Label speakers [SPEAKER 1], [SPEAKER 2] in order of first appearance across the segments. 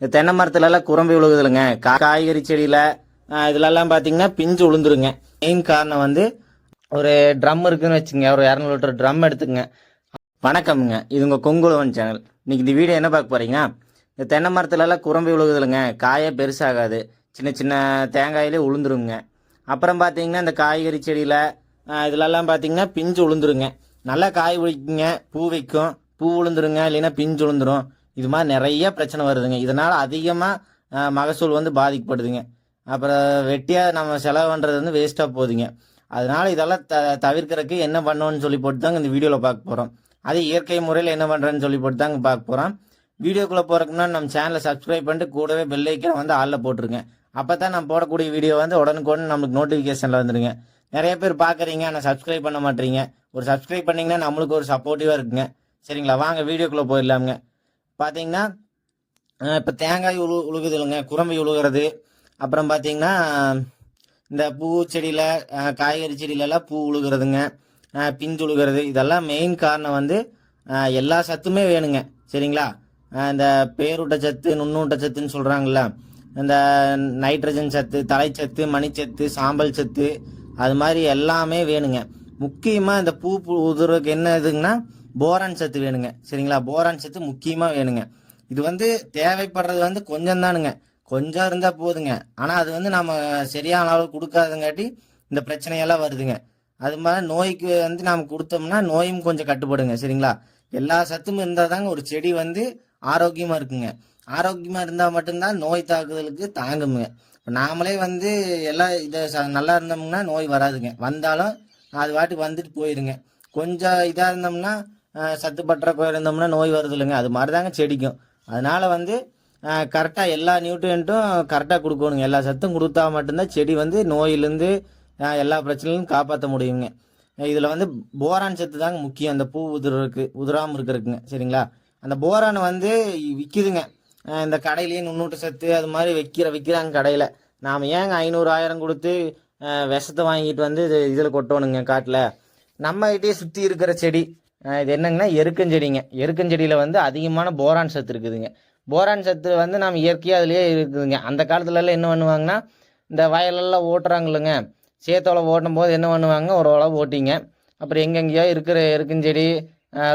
[SPEAKER 1] இந்த தென்னை மரத்துலலாம் குரம்பு விழுகுதுலங்க. காய்கறி செடியில் இதுலலாம் பார்த்தீங்கன்னா பிஞ்சு விழுந்துருங்க மெயின் காரணம் வந்து ஒரு ட்ரம் இருக்குன்னு வச்சுங்க ஒரு இரநூறு லிட்டர் ட்ரம் எடுத்துக்கங்க. வணக்கம்ங்க. இது உங்கள் கொங்குலவன் சேனல் இன்னைக்கு இந்த வீடியோ என்ன பார்க்க போறீங்கன்னா இந்த தென்னை மரத்துலலாம் குரம்பு விழுகுதுலங்க. காயே பெருசாகாது. சின்ன சின்ன தேங்காயிலே உளுந்துருங்க. அப்புறம் பார்த்தீங்கன்னா இந்த காய்கறி செடியில் இதுலலாம் பார்த்தீங்கன்னா பிஞ்சு உளுந்துருங்க. நல்லா காய் வைக்குங்க பூ வைக்கும். பூ உளுந்துருங்க. இல்லைன்னா பிஞ்சு உளுந்துரும். இது மாதிரி நிறைய பிரச்சனை வருதுங்க. இதனால் அதிகமாக மகசூல் வந்து பாதிக்கப்படுதுங்க. அப்புறம் வெட்டியாக நம்ம செலவு பண்ணுறது வந்து வேஸ்ட்டாக போகுதுங்க. அதனால் இதெல்லாம் த தவிர்க்கிறதுக்கு என்ன பண்ணணும்னு சொல்லி போட்டு தாங்க இந்த வீடியோவில் பார்க்க போகிறோம் அது இயற்கை முறையில் என்ன பண்ணுறேன்னு சொல்லி போட்டு தாங்க பார்க்க போகிறோம் வீடியோக்குள்ளே போகிறதுக்கு முன்னாடி நம்ம சேனலை சப்ஸ்கிரைப் பண்ணிட்டு கூடவே பெல் ஐக்கனை வந்து ஆளில் போட்டிருங்க. அப்போ தான் நம்ம போடக்கூடிய வீடியோ வந்து உடனுக்குடன் நம்மளுக்கு நோட்டிஃபிகேஷனில் வந்துடுங்க நிறைய பேர் பார்க்குறீங்க ஆனால் சப்ஸ்கிரைப் பண்ண மாட்டீங்க. ஒரு சப்ஸ்கிரைப் பண்ணிங்கன்னா நம்மளுக்கு ஒரு சப்போர்ட்டிவாக இருக்குங்க. சரிங்களா? வாங்க வீடியோக்குள்ளே போயிடலாமுங்க. பார்த்தீங்கன்னா இப்போ தேங்காய் உழு உழுகுது இல்லைங்க குரம்பை உழுகிறது. அப்புறம் பார்த்தீங்கன்னா இந்த பூ செடியில் காய்கறி செடியிலலாம் பூ உழுகிறதுங்க. பிஞ்சு உழுகிறது. இதெல்லாம் மெயின் காரணம் வந்து எல்லா சத்துமே வேணுங்க. சரிங்களா? இந்த பேரூட்ட சத்து நுண்ணூட்ட சத்துன்னு சொல்கிறாங்கள இந்த நைட்ரஜன் சத்து தலைச்சத்து மணிச்சத்து சாம்பல் சத்து அது மாதிரி எல்லாமே வேணுங்க. முக்கியமாக இந்த பூ உதுறதுக்கு என்ன இதுங்கன்னா போரான் சத்து வேணுங்க. சரிங்களா? போரான் சத்து முக்கியமாக வேணுங்க. இது வந்து தேவைப்படுறது வந்து கொஞ்சம் தானுங்க கொஞ்சம் இருந்தால் போதுங்க. ஆனால் அது வந்து நம்ம சரியான அளவு கொடுக்காதங்காட்டி இந்த பிரச்சனையெல்லாம் வருதுங்க. அது மாதிரி நோய்க்கு வந்து நாம் கொடுத்தோம்னா நோயும் கொஞ்சம் கட்டுப்படுங்க. சரிங்களா? எல்லா சத்தும் இருந்தால் தாங்க ஒரு செடி வந்து ஆரோக்கியமாக இருக்குங்க. ஆரோக்கியமாக இருந்தால் மட்டும்தான் நோய் தாக்குதலுக்கு தாங்குங்க. இப்போ நாமளே வந்து எல்லாம் இதை ச- நல்லா இருந்தோம்னா நோய் வராதுங்க. வந்தாலும் அது வாட்டுக்கு வந்துட்டு போயிருங்க. கொஞ்சம் இதாக இருந்தோம்னா சத்து பற்றாக்குறை இருந்தோம்னா நோய் வருது இல்லைங்க. அது மாதிரி தாங்க செடிக்கும். அதனால் வந்து கரெக்டாக எல்லா நியூட்ரியன்ட்டும் கரெக்டாக கொடுக்கணுங்க. எல்லா சத்தும் கொடுத்தா மட்டும்தான் செடி வந்து நோயிலேருந்து எல்லா பிரச்சனையும் காப்பாற்ற முடியுங்க. இதில் வந்து போரான் சத்து தாங்க முக்கியம். அந்த பூ உதிருக்கு உதிராமல் இருக்கிறதுக்குங்க. சரிங்களா? அந்த போரான் வந்து விற்கிதுங்க இந்த கடையிலேயே நுண்ணூட்ட சத்து அது மாதிரி வைக்கிற விற்கிறாங்க கடையில். நாம் ஏங்க ஐநூறு ஆயிரம் கொடுத்து விஷத்தை வாங்கிட்டு வந்து இது இதில் கொட்டணுங்க காட்டில்? நம்ம கிட்டேயே சுற்றி இருக்கிற செடி. இது என்னங்கன்னா எருக்கஞ்செடிங்க. எருக்கஞ்செடியில் வந்து அதிகமான போரான் சத்து இருக்குதுங்க. போரான் சத்து வந்து நம்ம இயற்கையாக அதுலேயே இருக்குதுங்க. அந்த காலத்துலலாம் என்ன பண்ணுவாங்கன்னா இந்த வயலெல்லாம் ஓட்டுறாங்கல்லங்க. சேத்தோலை ஓட்டும் போது என்ன பண்ணுவாங்க? ஒரு உழவு ஓட்டிங்க. அப்புறம் எங்கெங்கேயோ இருக்கிற எருக்கஞ்செடி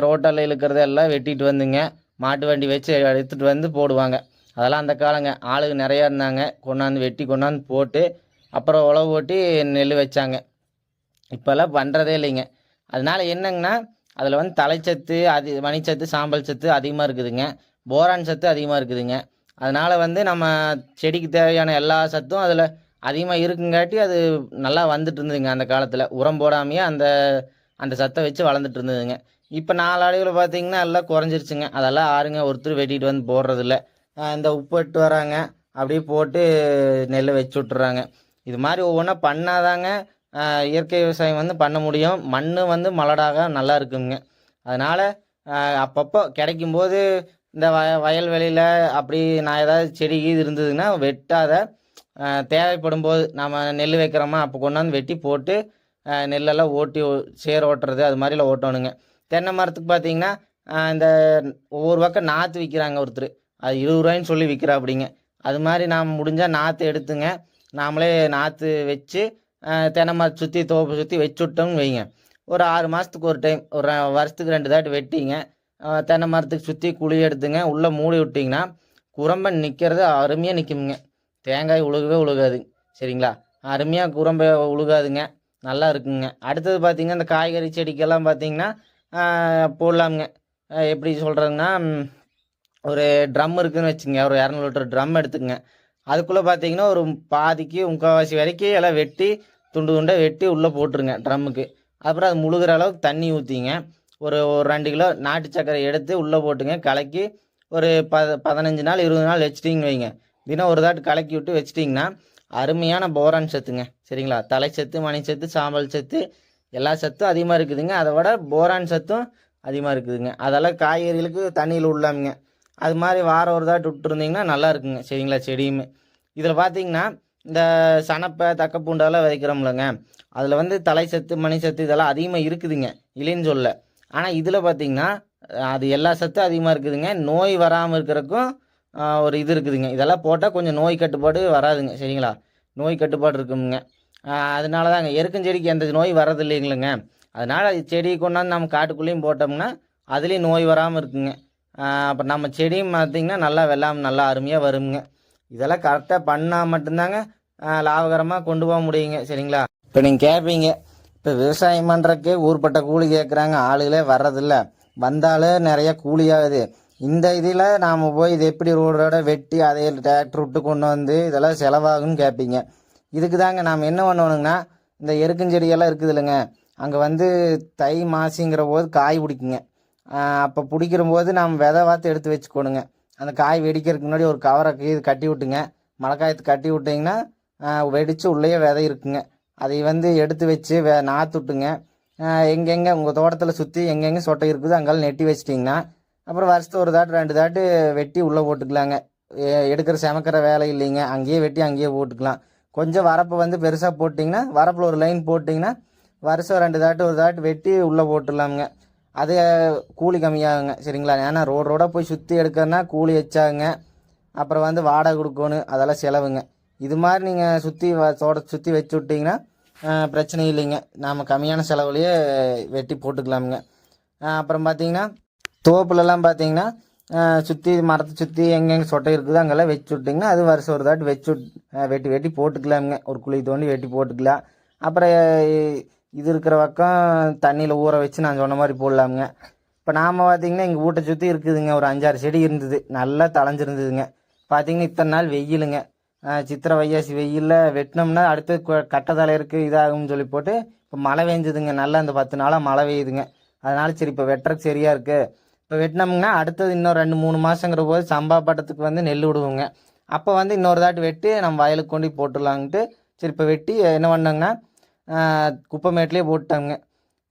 [SPEAKER 1] ரோட்டால் இழுக்கிறது எல்லாம் வெட்டிட்டு வந்துங்க. மாட்டு வண்டி வச்சு எடுத்துகிட்டு வந்து போடுவாங்க. அதெல்லாம் அந்த காலங்க. ஆளுங்க நிறையா இருந்தாங்க. கொண்டாந்து வெட்டி கொண்டாந்து போட்டு அப்புறம் உழவு ஓட்டி நெல் வச்சாங்க. இப்போல்லாம் பண்ணுறதே இல்லைங்க. அதனால என்னங்கன்னா அதில் வந்து தலைச்சத்து அதி மணிச்சத்து சாம்பல் சத்து அதிகமாக இருக்குதுங்க. போரான் சத்து அதிகமாக இருக்குதுங்க. அதனால் வந்து நம்ம செடிக்கு தேவையான எல்லா சத்தும் அதில் அதிகமாக இருக்குங்காட்டி அது நல்லா வந்துட்டு இருந்ததுங்க அந்த காலத்தில். உரம் போடாமையே அந்த அந்த சத்தை வச்சு வளர்ந்துட்டு இருந்ததுங்க. இப்போ நாளடைவில் பார்த்தீங்கன்னா எல்லாம் குறைஞ்சிருச்சுங்க. அதெல்லாம் ஆறுங்க ஒருத்தர் வெட்டிட்டு வந்து போடுறதில்ல. இந்த உப்பு இட்டு வராங்க. அப்படியே போட்டு நெல்லை வச்சு விட்டுறாங்க. இது மாதிரி ஒவ்வொன்றா பண்ணாதாங்க இயற்கை விவசாயம் வந்து பண்ண முடியும். மண் வந்து மலடாக நல்லா இருக்குங்க. அதனால் அப்பப்போ கிடைக்கும்போது இந்த வய வயல்வெளியில் அப்படி நான் ஏதாவது செடி கீது இருந்ததுன்னா வெட்டாத தேவைப்படும் போது நம்ம நெல் வைக்கிறோமா அப்போ கொண்டாந்து வெட்டி போட்டு நெல்லெல்லாம் ஓட்டி ஓ- சேர் ஓட்டுறது அது மாதிரிலாம் ஓட்டணுங்க. தென்னை மரத்துக்கு பார்த்தீங்கன்னா இந்த ஒவ்வொரு பக்கம் நாற்று விற்கிறாங்க ஒருத்தர். அது இருபது ரூபாய்ன்னு சொல்லி விற்கிறா அப்படிங்க அது மாதிரி நாம் முடிஞ்சால் நாற்று எடுத்துங்க. நாமளே நாற்று வச்சு தென்னை மரம் சுற்றி தோப்பு சுற்றி வச்சு விட்டோம்னு வைங்க. ஒரு ஆறு மாதத்துக்கு ஒரு டைம் ஒரு வருஷத்துக்கு ரெண்டு தாட்டி வெட்டிங்க. தென்னை மரத்துக்கு சுற்றி குழி எடுத்துங்க. உள்ளே மூடி விட்டிங்கன்னா குரம்பை நிற்கிறது அருமையாக நிற்குமுங்க தேங்காய் உழுகவே உழுகாது. சரிங்களா? அருமையாக குரம்பை உழுகாதுங்க. நல்லா இருக்குங்க. அடுத்தது பார்த்திங்கன்னா இந்த காய்கறி செடிக்கெல்லாம் பார்த்தீங்கன்னா ஆஹ் போடலாமுங்க. எப்படி சொல்கிறதுன்னா ஒரு ட்ரம் இருக்குதுன்னு வச்சுங்க ஒரு இரநூறு லிட்டர் ட்ரம் எடுத்துக்கங்க. அதுக்குள்ளே பார்த்தீங்கன்னா ஒரு பாதிக்கு முக்கால்வாசி வரைக்கும் எல்லாம் வெட்டி துண்டு துண்டாக வெட்டி உள்ளே போட்டுருங்க ட்ரம்முக்கு. அப்புறம் அது முழுகிற அளவுக்கு தண்ணி ஊற்றிங்க ஒரு ஒரு ரெண்டு கிலோ நாட்டு சக்கரை எடுத்து உள்ளே போட்டுங்க. கலக்கி ஒரு ப பதினஞ்சு நாள் இருபது நாள் வச்சிட்டிங்க வைங்க. தினம் ஒரு தாட்டு கலக்கி விட்டு வச்சிட்டிங்கன்னா அருமையான போரான் சத்துங்க. சரிங்களா? தலை சத்து மணிச்சத்து சாம்பல் சத்து எல்லா சத்தும் அதிகமாக இருக்குதுங்க. அதை விட போரான் சத்தும் அதிகமாக இருக்குதுங்க. அதெல்லாம் காய்கறிகளுக்கு தண்ணியில் உள்ளாமுங்க. அது மாதிரி வாரம் ஒரு தாட்டு விட்டுருந்தீங்கன்னா நல்லா இருக்குங்க. சரிங்களா? செடியுமே. இதில் பார்த்தீங்கன்னா இந்த சனப்பை தக்கப்பூண்டெல்லாம் விதைக்கிறோம்லங்க. அதில் வந்து தலை சத்து மணி சத்து இதெல்லாம் அதிகமாக இருக்குதுங்க. இல்லைன்னு சொல்ல. ஆனால் இதில் பார்த்தீங்கன்னா அது எல்லா சத்தும் அதிகமாக இருக்குதுங்க. நோய் வராமல் இருக்கிறக்கும் ஒரு இது இருக்குதுங்க. இதெல்லாம் போட்டால் கொஞ்சம் நோய் கட்டுப்பாடு வராதுங்க. சரிங்களா? நோய் கட்டுப்பாடு இருக்குங்க அதனால தாங்க எருக்கஞ்செடிக்கு எந்த நோய் வர்றது இல்லைங்களுங்க அதனால் செடி கொண்டாந்து நம்ம காட்டுக்குள்ளேயும் போட்டோம்னா அதுலேயும் நோய் வராமல் இருக்குங்க. அப்போ நம்ம செடியும் பார்த்திங்கன்னா நல்லா வெள்ளாமை நல்லா அருமையாக வருங்க இதெல்லாம் கரெக்டாக பண்ணால் மட்டும்தாங்க லாபகரமாக கொண்டு போக முடியுங்க சரிங்களா? இப்போ நீங்கள் கேட்பீங்க இப்போ விவசாயம் பண்ணுறக்கு ஊர்பட்ட கூலி கேட்குறாங்க ஆளுகளே வர்றதில்ல. வந்தாலே நிறைய கூலி ஆகுது. இந்த இதில் நாம் போய் இது எப்படி ரோடோட வெட்டி அதை டிராக்டர் விட்டு கொண்டு வந்து இதெல்லாம் செலவாகும்னு கேட்பீங்க இதுக்கு தாங்க நாம் என்ன பண்ணணுங்கன்னா இந்த எருக்கஞ்செடியெல்லாம் இருக்குது இல்லைங்க அங்கே வந்து தை மாசிங்கிற போது காய் பிடிக்குங்க. அப்போ பிடிக்கிற போது நம்ம விதை வாத்து எடுத்து வச்சுக்கணுங்க. அந்த காய் வெடிக்கிறதுக்கு முன்னாடி ஒரு கவரை இது கட்டி விட்டுங்க. மழைக்காயத்து கட்டி விட்டிங்கன்னா வெடித்து உள்ளேயே விதை இருக்குங்க அதை வந்து எடுத்து வச்சு வே நாற்றுட்டுங்க எங்கெங்கே உங்கள் தோட்டத்தில் சுற்றி எங்கெங்கே சொட்டை இருக்குதோ அங்கெல்லாம் நெட்டி வச்சிட்டிங்கன்னா அப்புறம் வருஷத்து ஒரு தாட்டு ரெண்டு தாட்டு வெட்டி உள்ளே போட்டுக்கலாங்க. எடுக்கிற சமைக்கிற வேலை இல்லைங்க. அங்கேயே வெட்டி அங்கேயே போட்டுக்கலாம். கொஞ்சம் வரப்பை வந்து பெருசாக போட்டிங்கன்னா வரப்பில் ஒரு லைன் போட்டிங்கன்னா வருஷம் ரெண்டு தாட்டு ஒரு தாட்டு வெட்டி உள்ளே போட்டுடலாமுங்க. அது கூலி கம்மியாகுங்க சரிங்களா? ஏன்னா ரோடு ரோடாக போய் சுற்றி எடுக்கிறனா கூலி வச்சாங்க அப்புறம் வந்து வாடகை கொடுக்கணும் அதெல்லாம் செலவுங்க. இது மாதிரி நீங்கள் சுற்றி தோட்ட சுற்றி வச்சு விட்டிங்கன்னா பிரச்சனை இல்லைங்க. நாம் கம்மியான செலவுலையே வெட்டி போட்டுக்கலாமுங்க. அப்புறம் பார்த்தீங்கன்னா தோப்புலலாம் பார்த்தீங்கன்னா சுற்றி மரத்தை சுற்றி எங்கெங்கே சொட்டை இருக்குதோ அங்கெல்லாம் வச்சு விட்டிங்கன்னா அது வருஷம் ஒரு தாட்டி வச்சு விட்- வெட்டி வெட்டி போட்டுக்கலாமுங்க. ஒரு குழி தோண்டி வெட்டி போட்டுக்கலாம். அப்புறம் இது இருக்கிற பக்கம் தண்ணியில் ஊற வச்சு நான் சொன்ன மாதிரி போடலாமுங்க. இப்போ நாம் பார்த்தீங்கன்னா எங்கள் வீட்டை சுற்றி இருக்குதுங்க. ஒரு அஞ்சாறு செடி இருந்தது. நல்லா தளைஞ்சிருந்ததுங்க பார்த்தீங்கன்னா இத்தனை நாள் வெயிலுங்க. சித்திரை வையாசி வெயிலில் வெட்டினோம்னா அடுத்து கொ- கட்டை இதாகும்னு சொல்லி போட்டு இப்போ மழை பெஞ்சுதுங்க. நல்லா இந்த பத்து நாளாக மழை பெய்யுதுங்க. அதனால சரி இப்போ வெட்டுறதுக்கு சரியாக இருக்குது இப்போ வெட்டினோம்னா அடுத்தது இன்னும் ரெண்டு மூணு மாதங்கிற போது சம்பா பட்டத்துக்கு வந்து நெல் விடுவோங்க. அப்போ வந்து இன்னொரு தாட்டி வெட்டி நம்ம வயலுக்கு கொண்டு போய் போட்டுடலான்ட்டு சரி இப்போ வெட்டி என்ன பண்ணோங்கன்னா குப்பைமேட்லேயே போட்டாங்க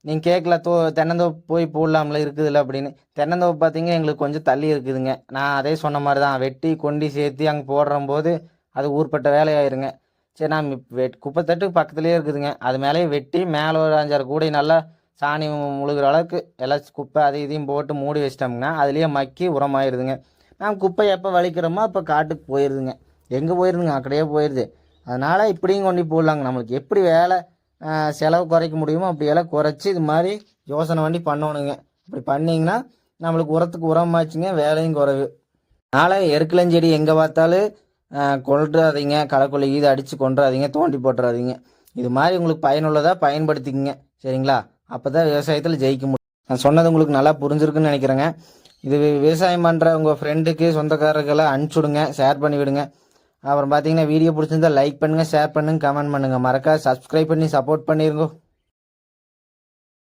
[SPEAKER 1] நீங்கள் கேட்கல தோ தென்னந்தோப்பு போய் போடலாம்ல இருக்குதுல்ல அப்படின்னு. தென்னந்தோப்பு பார்த்தீங்க எங்களுக்கு கொஞ்சம் தள்ளி இருக்குதுங்க. நான் அதே சொன்ன மாதிரி தான் வெட்டி கொண்டு சேர்த்து அங்கே போடுற போது அது ஊர்பட்ட வேலையாயிருங்க. சரி நான் வெட் குப்பைத்தட்டு பக்கத்துலேயே இருக்குதுங்க. அது மேலேயே வெட்டி மேலே ஒரு அஞ்சாறு கூடை நல்லா சாணி முழுகிற அளவுக்கு எல்லாம் குப்பை அது இதையும் போட்டு மூடி வச்சிட்டோம்னா அதுலேயே மக்கி உரமாயிருதுங்க. நான் குப்பை எப்போ வலிக்கிறோமோ அப்போ காட்டுக்கு போயிடுதுங்க எங்கே போயிருதுங்க? அக்கடையே போயிடுது அதனால் இப்படியும் கொண்டு போடலாங்க. நம்மளுக்கு எப்படி வேலை செலவு குறைக்க முடியுமோ அப்படியெல்லாம் குறைச்சி இது மாதிரி யோசனை பண்ணி பண்ணணுங்க. இப்படி பண்ணிங்கன்னா நம்மளுக்கு உரத்துக்கு உரமாச்சுங்க வேலையும் குறைவு. அதனால் எருக்கலஞ்செடி எங்கே பார்த்தாலும் ஆஹ், களைக்கொல்லி இது அடித்து கொண்டுறாதீங்க தோண்டி போட்டுறாதீங்க. இது மாதிரி உங்களுக்கு பயனுள்ளதாக பயன்படுத்திக்கங்க சரிங்களா? அப்போ தான் விவசாயத்தில் ஜெயிக்க முடியும். நான் சொன்னது உங்களுக்கு நல்லா புரிஞ்சிருக்குன்னு நினைக்கிறேங்க. இது விவசாயம் பண்ணுற உங்கள் ஃப்ரெண்டுக்கு சொந்தக்காரர்களை அனுப்பிச்சுடுங்க ஷேர் பண்ணி விடுங்க. அப்புறம் பார்த்தீங்கன்னா வீடியோ பிடிச்சிருந்தா லைக் பண்ணுங்கள் ஷேர் பண்ணுங்கள் கமெண்ட் பண்ணுங்கள் மறக்காது சப்ஸ்கிரைப் பண்ணி சப்போர்ட் பண்ணிருங்க.